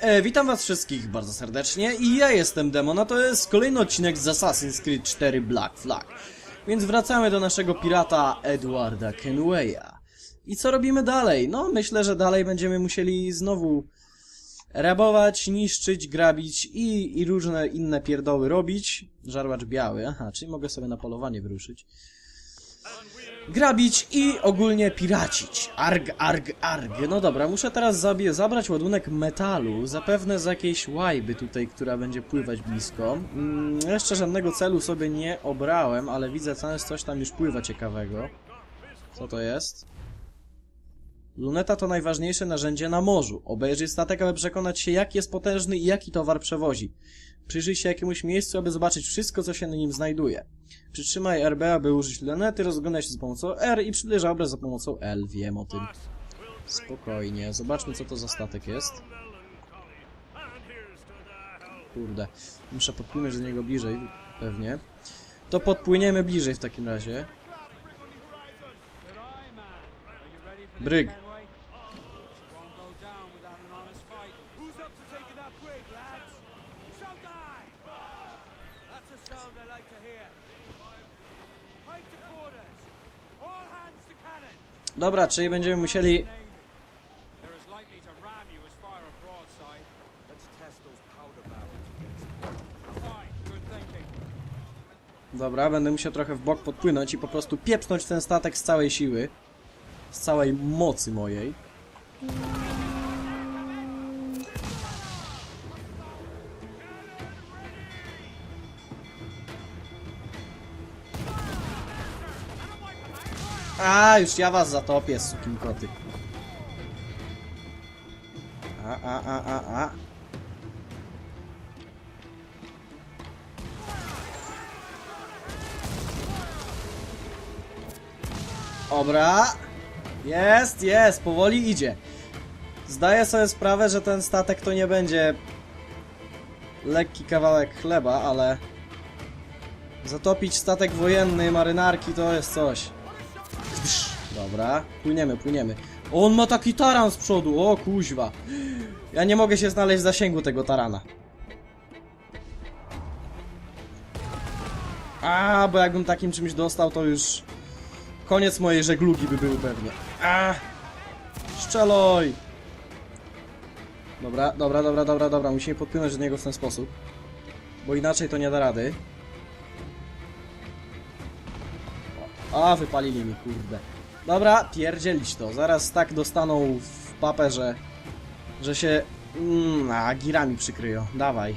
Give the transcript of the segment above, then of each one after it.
E, witam was wszystkich bardzo serdecznie i ja jestem Demon, a to jest kolejny odcinek z Assassin's Creed 4 Black Flag. Więc wracamy do naszego pirata Edwarda Kenwaya. I co robimy dalej? No, myślę, że dalej będziemy musieli znowu rabować, niszczyć, grabić i, i różne inne pierdoły robić. Żarłacz biały, aha, czyli mogę sobie na polowanie wyruszyć grabić i ogólnie piracić. Arg, arg, arg. No dobra, muszę teraz zabrać ładunek metalu, zapewne z jakiejś łajby tutaj, która będzie pływać blisko. Mm, jeszcze żadnego celu sobie nie obrałem, ale widzę, jest coś tam już pływa ciekawego. Co to jest? Luneta to najważniejsze narzędzie na morzu. Obejrzyj statek, aby przekonać się, jak jest potężny i jaki towar przewozi. Przyjrzyj się jakiemuś miejscu, aby zobaczyć wszystko, co się na nim znajduje. Przytrzymaj RB, aby użyć lunety, rozglądaj się za pomocą R i przybliż obraz za pomocą L. Wiem o tym. Spokojnie. Zobaczmy, co to za statek jest. Kurde. Muszę podpłynąć do niego bliżej, pewnie. To podpłyniemy bliżej w takim razie. Bryg. Barrels. Fine, good thinking. Dobra, będę musiał trochę w bok podpłynąć i po prostu pieprznąć ten statek z całej siły. Z całej mocy mojej. A, już ja was zatopię, sukin koty. A, a, a, a, a. Dobra. Jest, jest, powoli idzie. Zdaję sobie sprawę, że ten statek to nie będzie lekki kawałek chleba, ale zatopić statek wojenny marynarki to jest coś. Dobra, płyniemy, płyniemy. On ma taki taran z przodu, o kuźwa. Ja nie mogę się znaleźć w zasięgu tego tarana. A, bo jakbym takim czymś dostał, to już koniec mojej żeglugi by był pewnie. A! Szczeloj! Dobra, dobra, dobra, dobra, dobra. Musimy podpłynąć do niego w ten sposób. Bo inaczej to nie da rady. A, wypalili mi, kurde. Dobra, pierdzielić to. Zaraz tak dostaną w papę, że... Się... Mm, a, girami przykryją. Dawaj.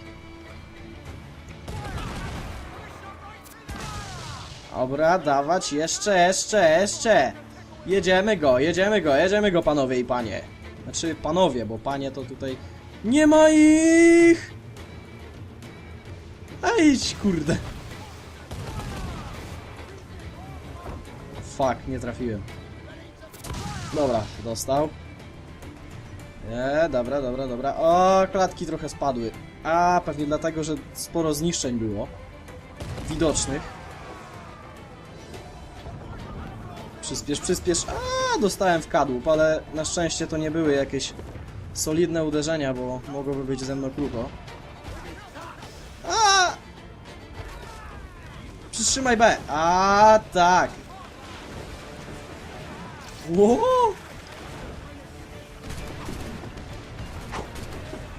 Dobra, dawać, jeszcze, jeszcze, jeszcze. Jedziemy go, jedziemy go, jedziemy go, panowie i panie. Znaczy, panowie, bo panie to tutaj... Nie ma ich! A kurde. Fuck, nie trafiłem. Dobra, dostał. Nie, dobra, dobra, dobra. O, klatki trochę spadły. A, pewnie dlatego, że sporo zniszczeń było. Widocznych. Przyspiesz, przyspiesz. A, dostałem w kadłub, ale na szczęście to nie były jakieś solidne uderzenia, bo mogłoby być ze mną krucho. A! Przytrzymaj B. A, tak. Wow.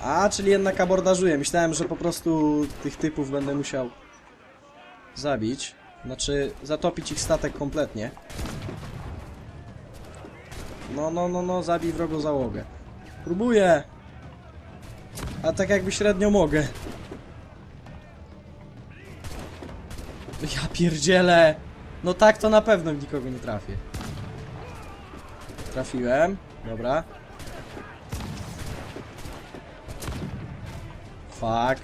A, czyli jednak abordażuję. Myślałem, że po prostu tych typów będę musiał zabić. Znaczy, zatopić ich statek kompletnie. No, no, no, no, zabij wrogą załogę. Próbuję! A tak jakby średnio mogę. Ja pierdzielę! No tak to na pewno w nikogo nie trafię. Trafiłem. Dobra. Fuck.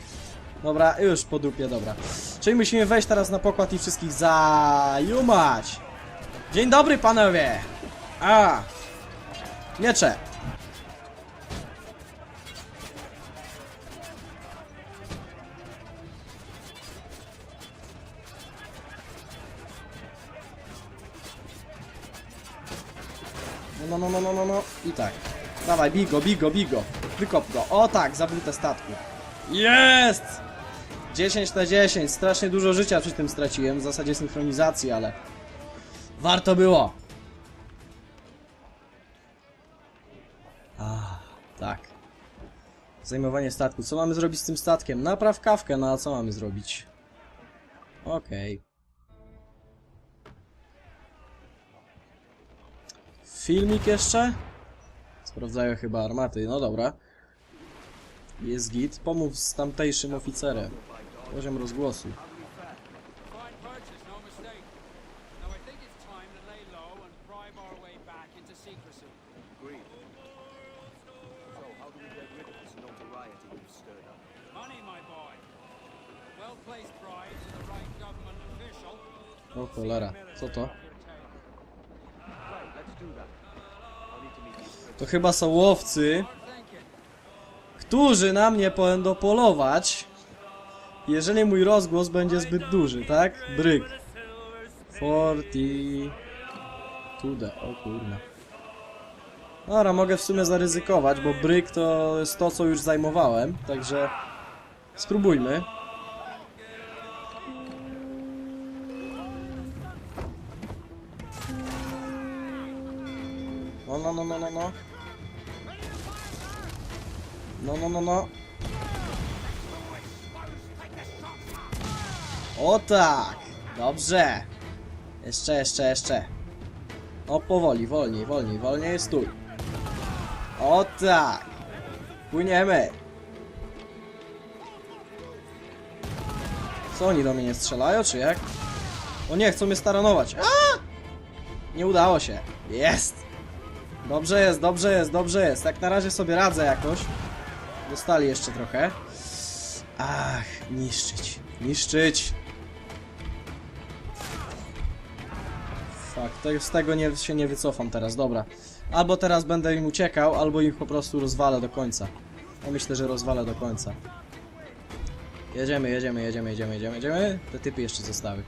Dobra, już po dupie, dobra. Czyli musimy wejść teraz na pokład i wszystkich zajumać. Dzień dobry, panowie! A! Miecze! No, no, no, no, no, no. I tak. Dawaj, bigo, bigo, bigo. Wykop go. O tak, zabite statku. Jest! 10 na 10. Strasznie dużo życia przy tym straciłem. W zasadzie synchronizacji, ale... Warto było. Ah, tak. Zajmowanie statku. Co mamy zrobić z tym statkiem? Napraw kawkę, no a co mamy zrobić? Okej. Filmik jeszcze? Sprawdzają chyba armaty. No dobra. Jest git. Pomów z tamtejszym oficerem. Poziom rozgłosu. O cholera. Co to? To chyba są łowcy, którzy na mnie będą polować, jeżeli mój rozgłos będzie zbyt duży, tak? Bryk. 40... Tude, o kurna. Dobra, mogę w sumie zaryzykować, bo bryk to jest to, co już zajmowałem, także spróbujmy. No, no, no, no, no, no. No, no, no, no. O tak! Dobrze! Jeszcze, jeszcze, jeszcze. O, powoli, wolniej, wolniej, wolniej, stój. O tak! Płyniemy! Co oni do mnie nie strzelają, czy jak? O nie, chcą mnie staranować. A! Nie udało się. Jest! Dobrze jest, dobrze jest, dobrze jest. Tak na razie sobie radzę jakoś. Dostali jeszcze trochę. Ach, niszczyć. Niszczyć. Fuck, to z tego nie, się nie wycofam teraz, dobra. Albo teraz będę im uciekał, albo ich po prostu rozwalę do końca. Ja myślę, że rozwalę do końca. Jedziemy, jedziemy, jedziemy, jedziemy, jedziemy, jedziemy. Te typy jeszcze zostały.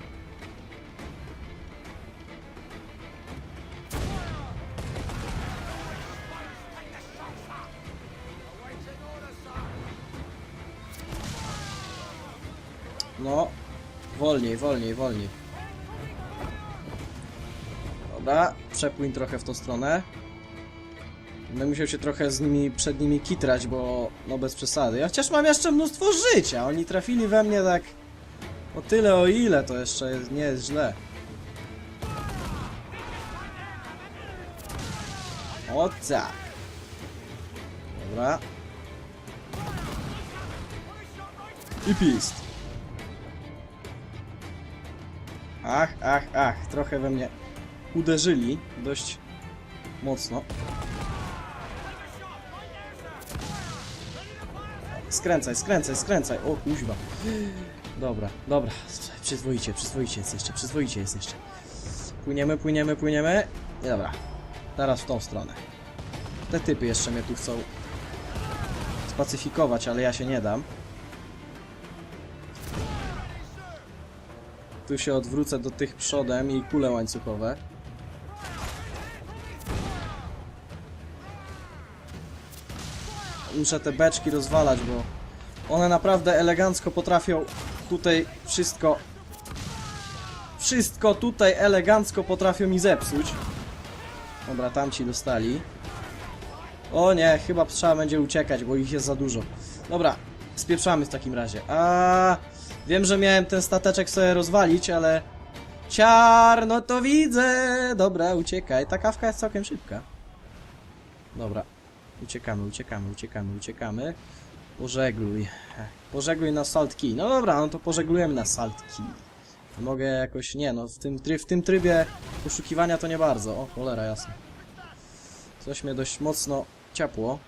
Wolniej, wolniej, wolniej. Dobra, przepłyń trochę w tą stronę. Będę musiał się trochę z nimi, przed nimi kitrać, bo no bez przesady. Ja chociaż mam jeszcze mnóstwo życia. Oni trafili we mnie tak o tyle o ile, to jeszcze jest, nie jest źle. O tak. Dobra. I pist. Ach, ach, ach, trochę we mnie uderzyli dość mocno. Skręcaj, skręcaj, skręcaj. O kuźwa. Dobra, dobra. Przyzwoicie, przyzwoicie jest jeszcze, przyzwoicie jest jeszcze. Płyniemy, płyniemy, płyniemy. I dobra. Teraz w tą stronę. Te typy jeszcze mnie tu chcą spacyfikować, ale ja się nie dam. Tu się odwrócę do tych przodem i kule łańcuchowe. Muszę te beczki rozwalać, bo one naprawdę elegancko potrafią tutaj wszystko... Wszystko tutaj elegancko potrafią mi zepsuć. Dobra, tamci dostali. O nie, chyba trzeba będzie uciekać, bo ich jest za dużo. Dobra, spieprzamy w takim razie. A wiem, że miałem ten stateczek sobie rozwalić, ale... Ciar, no to widzę! Dobra, uciekaj. Ta kawka jest całkiem szybka. Dobra. Uciekamy, uciekamy, uciekamy, uciekamy. Pożegluj. Pożegluj na Salt Key. No dobra, no to pożeglujemy na Salt Key. Mogę jakoś... Nie no, w tym, w tym trybie poszukiwania to nie bardzo. O, cholera, jasne. Coś mnie dość mocno ciapło.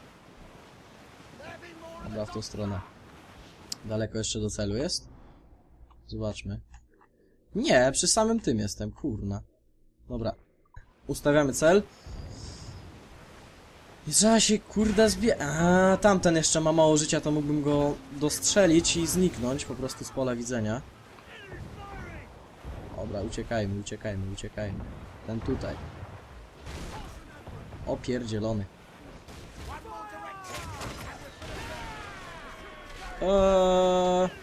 Dobra, w tą stronę. Daleko jeszcze do celu jest? Zobaczmy. Nie, przy samym tym jestem, kurna. Dobra. Ustawiamy cel. I trzeba się, kurde, zbie... A, tamten jeszcze ma mało życia, to mógłbym go dostrzelić i zniknąć po prostu z pola widzenia. Dobra, uciekajmy, uciekajmy, uciekajmy. Ten tutaj. Opierdzielony. Eee...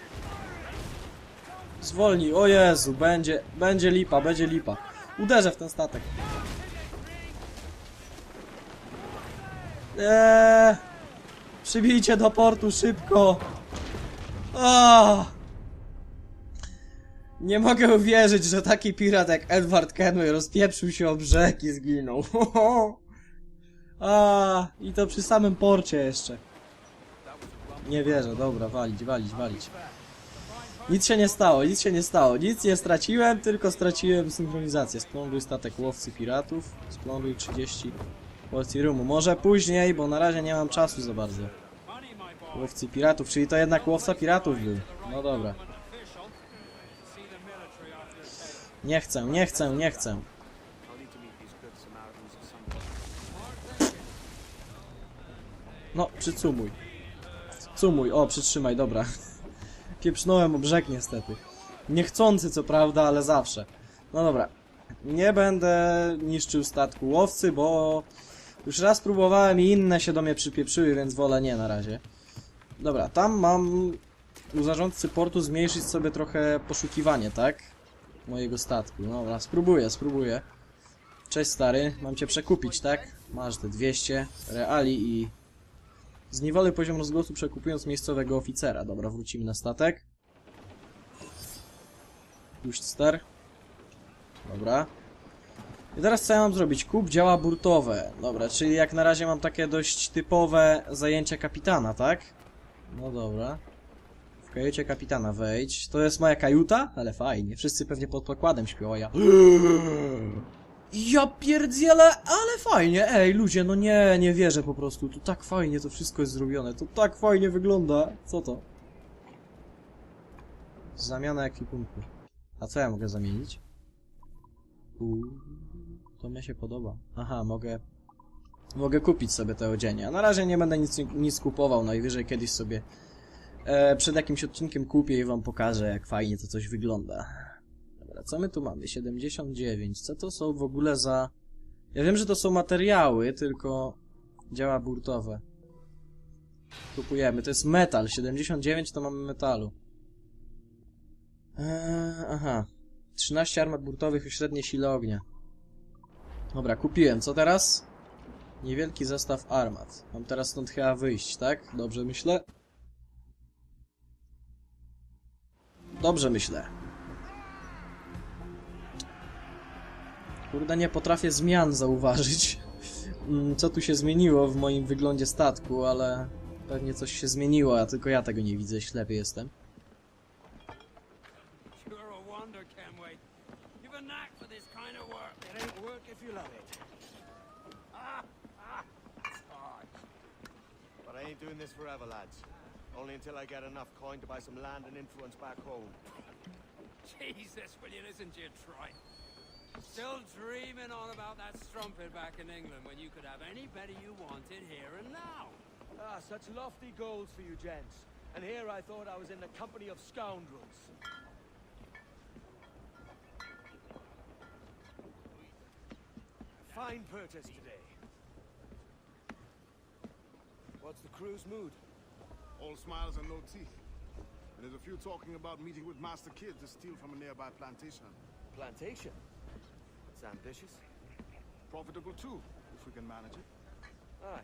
Zwolnij, o Jezu, będzie, będzie lipa, będzie lipa. Uderzę w ten statek. Eee... Przybijcie do portu szybko. O! Nie mogę uwierzyć, że taki pirat jak Edward Kenway rozpieprzył się o brzeg i zginął. A, i to przy samym porcie jeszcze. Nie wierzę, dobra, walić, walić, walić. Nic się nie stało, nic się nie stało. Nic nie straciłem, tylko straciłem synchronizację. Splądruj statek łowcy piratów. Splądruj 30 porcji rumu. Może później, bo na razie nie mam czasu za bardzo. Łowcy piratów, czyli to jednak łowca piratów był. No dobra. Nie chcę, nie chcę, nie chcę. No, przycumuj. Cumuj, o, przytrzymaj, dobra. Pieprznąłem o brzeg niestety. Niechcący co prawda, ale zawsze. No dobra. Nie będę niszczył statku łowcy, bo już raz próbowałem i inne się do mnie przypieprzyły, więc wolę nie na razie. Dobra, tam mam u zarządcy portu zmniejszyć sobie trochę poszukiwanie, tak? Mojego statku. Dobra, spróbuję, spróbuję. Cześć stary, mam cię przekupić, tak? Masz te 200 reali i Zniewolę poziom rozgłosu przekupując miejscowego oficera. Dobra, wrócimy na statek. Puść ster. Dobra. I teraz co ja mam zrobić? Kup działa burtowe. Dobra, czyli jak na razie mam takie dość typowe zajęcia kapitana, tak? No dobra. W kajucie kapitana wejdź. To jest moja kajuta? Ale fajnie. Wszyscy pewnie pod pokładem śpią, a ja... Ja pierdzielę, ale fajnie, ej ludzie, no nie, nie wierzę po prostu, to tak fajnie to wszystko jest zrobione, to tak fajnie wygląda, co to? Zamiana ekwipunku. A co ja mogę zamienić? Uuu, to mnie się podoba. Aha, mogę... Mogę kupić sobie te odzienie, a na razie nie będę nic, nic kupował, najwyżej kiedyś sobie e, przed jakimś odcinkiem kupię i wam pokażę, jak fajnie to coś wygląda. Dobra, co my tu mamy? 79. Co to są w ogóle za... Ja wiem, że to są materiały, tylko działa burtowe. Kupujemy. To jest metal. 79 to mamy metalu. Eee, aha. 13 armat burtowych o średniej sile ognia. Dobra, kupiłem. Co teraz? Niewielki zestaw armat. Mam teraz stąd chyba wyjść, tak? Dobrze myślę? Dobrze myślę. Kurde, nie potrafię zmian zauważyć. Mm, Co tu się zmieniło w moim wyglądzie statku, ale pewnie coś się zmieniło, a tylko ja tego nie widzę, ślepy jestem. You doing this forever, lads. Only until I get enough coin to buy some land and influence back home. Jesus, will you listen to your tripe? Still dreaming on about that strumpet back in England when you could have anybody you wanted here and now. Ah, such lofty goals for you gents. And here I thought I was in the company of scoundrels. Fine purchase today. What's the crew's mood? All smiles and no teeth. And there's a few talking about meeting with Master Kid to steal from a nearby plantation. Plantation. It's ambitious. Profitable too, if we can manage it. Aye.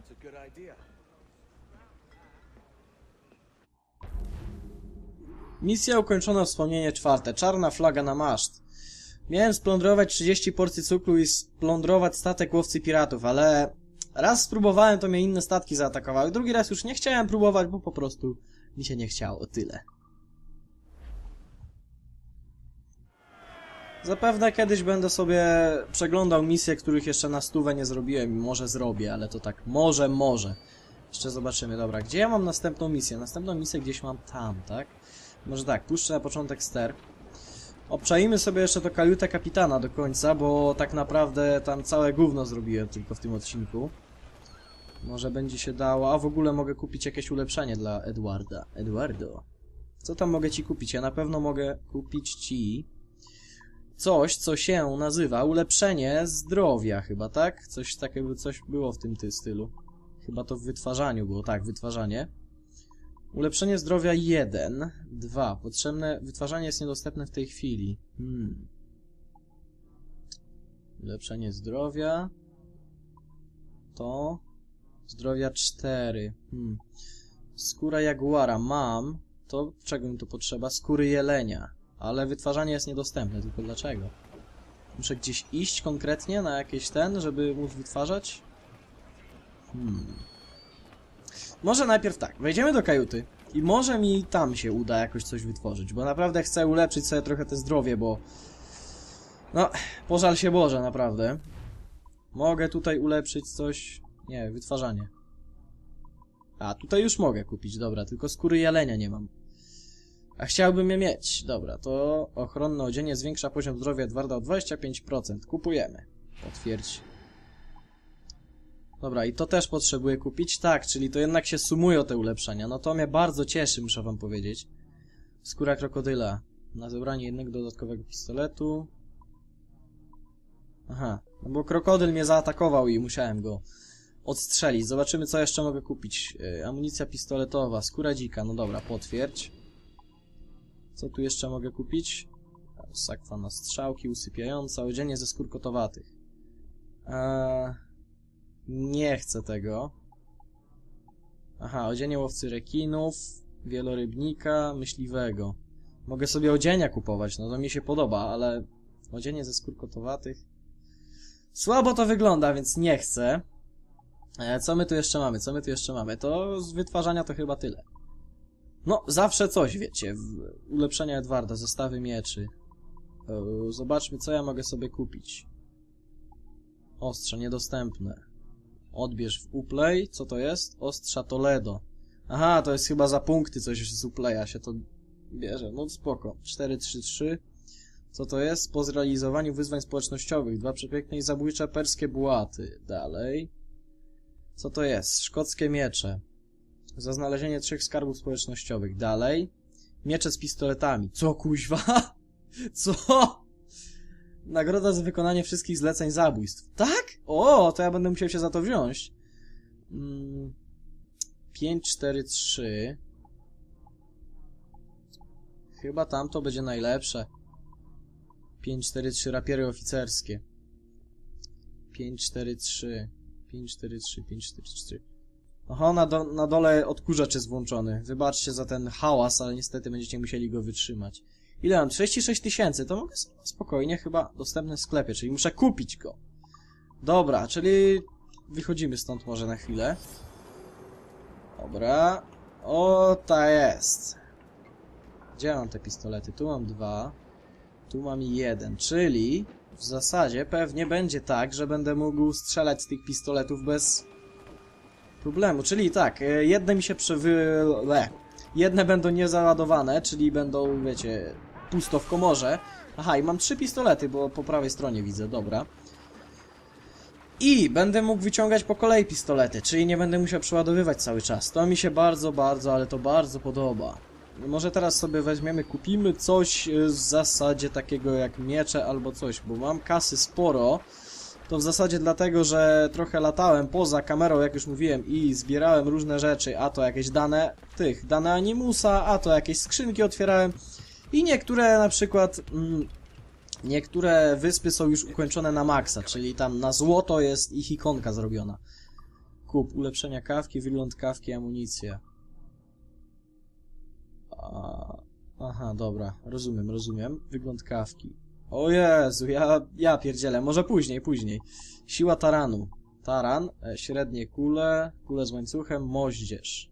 It's a good idea. Misja ukończona, wspomnienie czwarte. Czarna flaga na maszt. Miałem splądrować 30 porcji cukru i splądrować statek łowcy piratów, ale raz spróbowałem, to mnie inne statki zaatakowały. Drugi raz już nie chciałem próbować, bo po prostu mi się nie chciało. Tyle. Zapewne kiedyś będę sobie przeglądał misje, których jeszcze na stówę nie zrobiłem i może zrobię, ale to tak może, może. Jeszcze zobaczymy. Dobra, gdzie ja mam następną misję? Następną misję gdzieś mam tam, tak? Może tak, puszczę na początek ster. Obczaimy sobie jeszcze to kajutę kapitana do końca, bo tak naprawdę tam całe gówno zrobiłem tylko w tym odcinku. Może będzie się dało, a w ogóle mogę kupić jakieś ulepszenie dla Edwarda. Eduardo. Co tam mogę ci kupić? Ja na pewno mogę kupić ci coś, co się nazywa ulepszenie zdrowia chyba, tak? Coś takiego, coś było w tym ty stylu. Chyba to w wytwarzaniu było, tak, wytwarzanie. Ulepszenie zdrowia 1. 2. Potrzebne. Wytwarzanie jest niedostępne w tej chwili. Hmm. Ulepszenie zdrowia. To. Zdrowia 4. Hmm. Skóra jaguara mam. To czego mi to potrzeba? Skóry jelenia. Ale wytwarzanie jest niedostępne, tylko dlaczego? Muszę gdzieś iść konkretnie na jakieś ten, żeby móc wytwarzać? Hmm. Może najpierw tak, wejdziemy do kajuty i może mi tam się uda jakoś coś wytworzyć, bo naprawdę chcę ulepszyć sobie trochę te zdrowie, bo... No, pożal się Boże, naprawdę. Mogę tutaj ulepszyć coś... Nie, wytwarzanie. A, tutaj już mogę kupić, dobra, tylko skóry jelenia nie mam. A chciałbym je mieć. Dobra, to ochronne odzienie zwiększa poziom zdrowia Edwarda o 25%. Kupujemy. Potwierdź. Dobra, i to też potrzebuję kupić? Tak, czyli to jednak się sumują te ulepszenia. No to mnie bardzo cieszy, muszę wam powiedzieć. Skóra krokodyla. Na zebranie jednego dodatkowego pistoletu. Aha, no bo krokodyl mnie zaatakował i musiałem go odstrzelić. Zobaczymy, co jeszcze mogę kupić. Yy, amunicja pistoletowa, skóra dzika. No dobra, potwierdź. Co tu jeszcze mogę kupić? Sakwa na strzałki, usypiająca, odzienie ze skór kotowatych. Eee, nie chcę tego. Aha, odzienie łowcy rekinów, wielorybnika, myśliwego. Mogę sobie odzienia kupować, no to mi się podoba, ale odzienie ze skór kotowatych... Słabo to wygląda, więc nie chcę. E, co my tu jeszcze mamy? Co my tu jeszcze mamy? To z wytwarzania to chyba tyle. No, zawsze coś, wiecie. Ulepszenia Edwarda, zestawy mieczy. E, Zobaczmy, co ja mogę sobie kupić. Ostrze niedostępne. Odbierz w Uplay. Co to jest? Ostrza Toledo. Aha, to jest chyba za punkty coś z Uplaya się to bierze. No spoko. 433. Co to jest? Po zrealizowaniu wyzwań społecznościowych. Dwa przepiękne i zabójcze perskie bułaty. Dalej. Co to jest? Szkockie miecze. Za znalezienie trzech skarbów społecznościowych. Dalej. Miecze z pistoletami. Co kuźwa? Co? Nagroda za wykonanie wszystkich zleceń zabójstw. Tak? O, to ja będę musiał się za to wziąć. Mm, 5, 4, 3. Chyba tamto będzie najlepsze. 5, 4, 3 rapiery oficerskie. 5, 4, 3. 5, 4, 3, 5, 4, 3. Oho, na, do, na dole odkurzacz jest włączony. Wybaczcie za ten hałas, ale niestety będziecie musieli go wytrzymać. Ile mam? 36 tysięcy. To mogę spokojnie chyba dostępny w sklepie, czyli muszę kupić go. Dobra, czyli wychodzimy stąd może na chwilę. Dobra. O, ta jest. Gdzie mam te pistolety? Tu mam dwa. Tu mam jeden, czyli w zasadzie pewnie będzie tak, że będę mógł strzelać z tych pistoletów bez problemu. Czyli tak, e, jedne mi się przewy... Le. Jedne będą niezaładowane, czyli będą, wiecie, pusto w komorze. Aha, i mam trzy pistolety, bo po prawej stronie widzę, dobra. I będę mógł wyciągać po kolei pistolety, czyli nie będę musiał przeładowywać cały czas. To mi się bardzo, bardzo, ale to bardzo podoba. Może teraz sobie weźmiemy, kupimy coś e, w zasadzie takiego jak miecze albo coś, bo mam kasy sporo. To w zasadzie dlatego, że trochę latałem poza kamerą, jak już mówiłem, i zbierałem różne rzeczy, a to jakieś dane tych, dane Animusa, a to jakieś skrzynki otwierałem. I niektóre na przykład, mm, niektóre wyspy są już ukończone na maksa, czyli tam na złoto jest ich ikonka zrobiona. Kup, ulepszenia kawki, wygląd kawki, amunicja. Aha, dobra, rozumiem, rozumiem. Wygląd kawki. O Jezu, ja, ja pierdzielę, może później, później. Siła taranu. Taran, e, średnie kule, kule z łańcuchem, moździerz.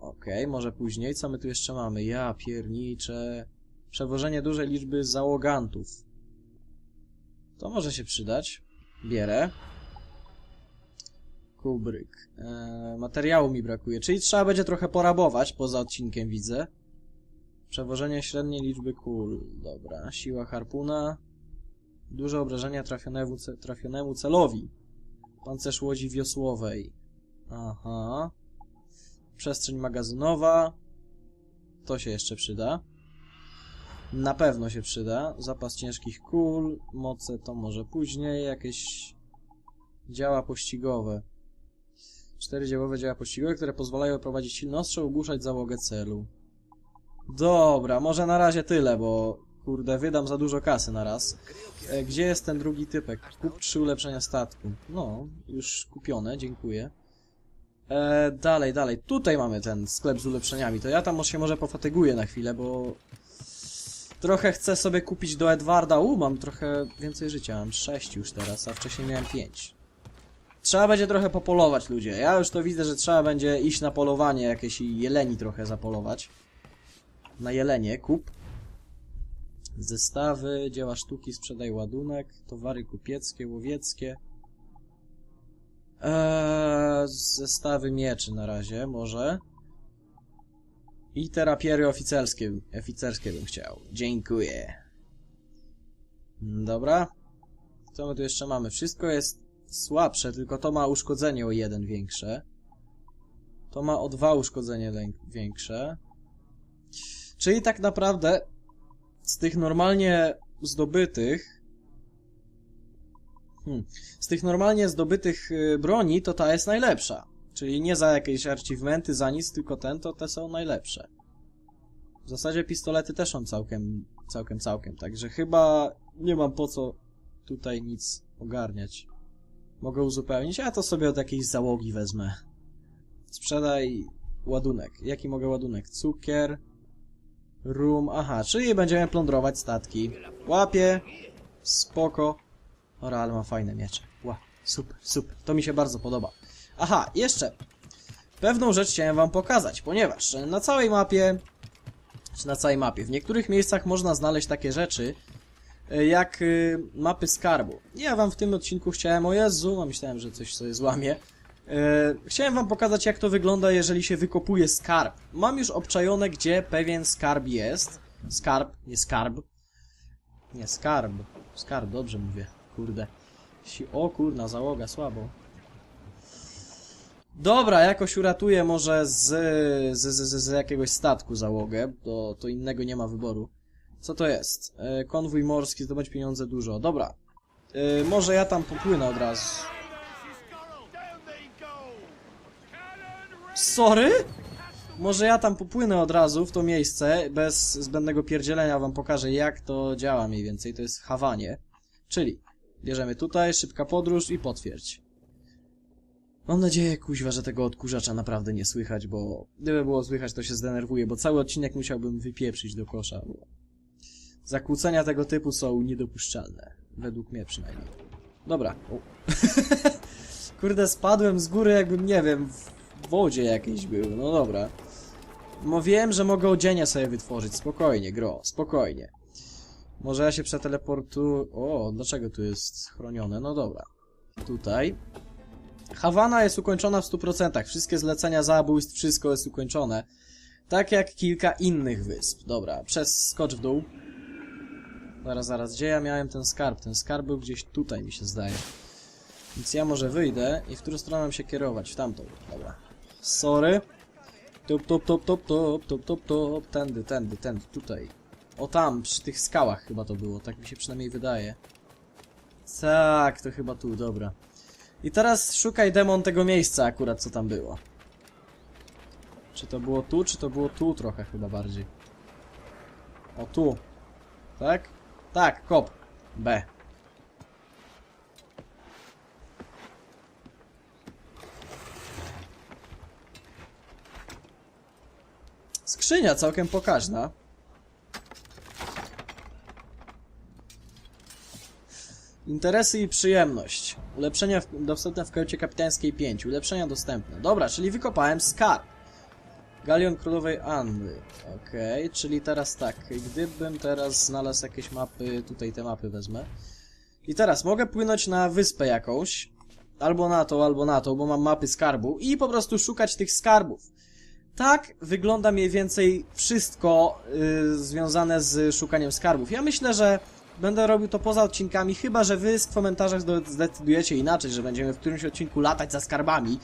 Okej, może później. Co my tu jeszcze mamy? Ja pierniczę. Przewożenie dużej liczby załogantów. To może się przydać. Bierę. Kubryk. E, materiału mi brakuje, czyli trzeba będzie trochę porabować, poza odcinkiem widzę. Przewożenie średniej liczby kul. Dobra. Siła harpuna. Duże obrażenia trafionemu, ce trafionemu celowi. Pancerz łodzi wiosłowej. Aha. Przestrzeń magazynowa. To się jeszcze przyda. Na pewno się przyda. Zapas ciężkich kul. Moce to może później. Jakieś działa pościgowe. Cztery działowe działa pościgowe, które pozwalają prowadzić silny ostrzał, ogłuszać załogę celu. Dobra, może na razie tyle, bo kurde, wydam za dużo kasy na raz. E, gdzie jest ten drugi typek? Kup trzy ulepszenia statku. No, już kupione, dziękuję. E, dalej, dalej. Tutaj mamy ten sklep z ulepszeniami. To ja tam się może pofatyguję na chwilę, bo trochę chcę sobie kupić do Edwarda. U, mam trochę więcej życia. Mam 6 już teraz, a wcześniej miałem 5. Trzeba będzie trochę popolować, ludzie. Ja już to widzę, że trzeba będzie iść na polowanie, jakieś jeleni trochę zapolować. Na jelenie, kup. Zestawy, dzieła sztuki, sprzedaj ładunek, towary kupieckie, łowieckie. Eee, zestawy mieczy na razie, może. I terapiery oficerskie, oficerskie bym chciał. Dziękuję. Dobra. Co my tu jeszcze mamy? Wszystko jest słabsze, tylko to ma uszkodzenie o jeden większe. To ma o dwa uszkodzenie większe. Czyli tak naprawdę z tych normalnie zdobytych hmm, z tych normalnie zdobytych y, broni to ta jest najlepsza. Czyli nie za jakieś achievementy, za nic, tylko ten, to te są najlepsze. W zasadzie pistolety też są całkiem, całkiem, całkiem, także chyba nie mam po co tutaj nic ogarniać. Mogę uzupełnić, a to sobie od jakiejś załogi wezmę. Sprzedaj ładunek. Jaki mogę ładunek? Cukier, rum, aha, czyli będziemy plądrować statki. Łapie, spoko. Ora, ale ma fajne miecze. Ła, super, super, to mi się bardzo podoba. Aha, jeszcze pewną rzecz chciałem wam pokazać, ponieważ na całej mapie, czy na całej mapie, w niektórych miejscach można znaleźć takie rzeczy, e, jak y, mapy skarbu. Ja wam w tym odcinku chciałem, o Jezu, a myślałem, że coś sobie złamie. E, chciałem wam pokazać, jak to wygląda, jeżeli się wykopuje skarb. Mam już obczajone, gdzie pewien skarb jest. Skarb, nie skarb. Nie, skarb. Skarb, dobrze mówię. Kurde. O kurna, załoga, słabo. Dobra, jakoś uratuję może z, z, z, z, z jakiegoś statku załogę, to, to innego nie ma wyboru. Co to jest? E, konwój morski, zdobyć pieniądze dużo. Dobra. E, może ja tam popłynę od razu. Sorry? Może ja tam popłynę od razu w to miejsce, bez zbędnego pierdzielenia wam pokażę jak to działa mniej więcej. To jest hawanie. Czyli bierzemy tutaj, szybka podróż i potwierdź. Mam nadzieję, kuźwa, że tego odkurzacza naprawdę nie słychać, bo gdyby było słychać, to się zdenerwuję, bo cały odcinek musiałbym wypieprzyć do kosza. Bo zakłócenia tego typu są niedopuszczalne. Według mnie przynajmniej. Dobra. Kurde, spadłem z góry jakbym, nie wiem, wodzie jakiejś był. No dobra. No wiem, że mogę odzienie sobie wytworzyć. Spokojnie, gro. Spokojnie. Może ja się przeteleportu... O, dlaczego tu jest chronione? No dobra. Tutaj. Hawana jest ukończona w 100%. Wszystkie zlecenia zabójstw, wszystko jest ukończone. Tak jak kilka innych wysp. Dobra, przez skocz w dół. Zaraz, zaraz. Gdzie ja miałem ten skarb? Ten skarb był gdzieś tutaj, mi się zdaje. Więc ja może wyjdę i w którą stronę mam się kierować? W tamtą. Dobra. Sorry. Top, top, top, top, top, top, top, top. Tędy, tędy, tędy, tutaj. O tam, przy tych skałach chyba to było. Tak mi się przynajmniej wydaje. Tak, to chyba tu, dobra. I teraz szukaj demon tego miejsca akurat, co tam było. Czy to było tu, czy to było tu trochę chyba bardziej. O, tu. Tak? Tak, kop. B. Skrzynia całkiem pokaźna. Interesy i przyjemność. Ulepszenia w, dostępne w kajucie kapitańskiej 5. Ulepszenia dostępne. Dobra, czyli wykopałem skarb. Galion Królowej Anny. Okej, czyli teraz tak. Gdybym teraz znalazł jakieś mapy, tutaj te mapy wezmę. I teraz mogę płynąć na wyspę jakąś. Albo na to, albo na to, bo mam mapy skarbu. I po prostu szukać tych skarbów. Tak wygląda mniej więcej wszystko y, związane z szukaniem skarbów. Ja myślę, że będę robił to poza odcinkami, chyba że wy w komentarzach zdecydujecie inaczej, że będziemy w którymś odcinku latać za skarbami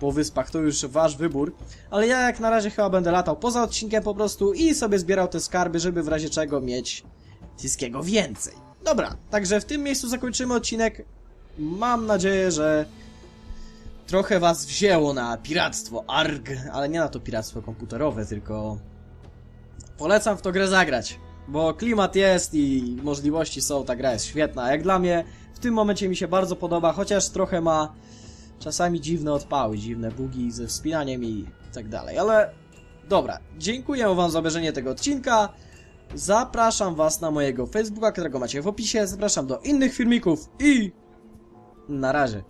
po wyspach, to już wasz wybór. Ale ja jak na razie chyba będę latał poza odcinkiem po prostu i sobie zbierał te skarby, żeby w razie czego mieć wszystkiego więcej. Dobra, także w tym miejscu zakończymy odcinek. Mam nadzieję, że trochę was wzięło na piractwo, arg, ale nie na to piractwo komputerowe, tylko polecam w to grę zagrać, bo klimat jest i możliwości są, ta gra jest świetna. Jak dla mnie w tym momencie mi się bardzo podoba, chociaż trochę ma czasami dziwne odpały, dziwne bugi ze wspinaniem i tak dalej, ale dobra, dziękuję wam za obejrzenie tego odcinka. Zapraszam was na mojego Facebooka, którego macie w opisie. Zapraszam do innych filmików i na razie.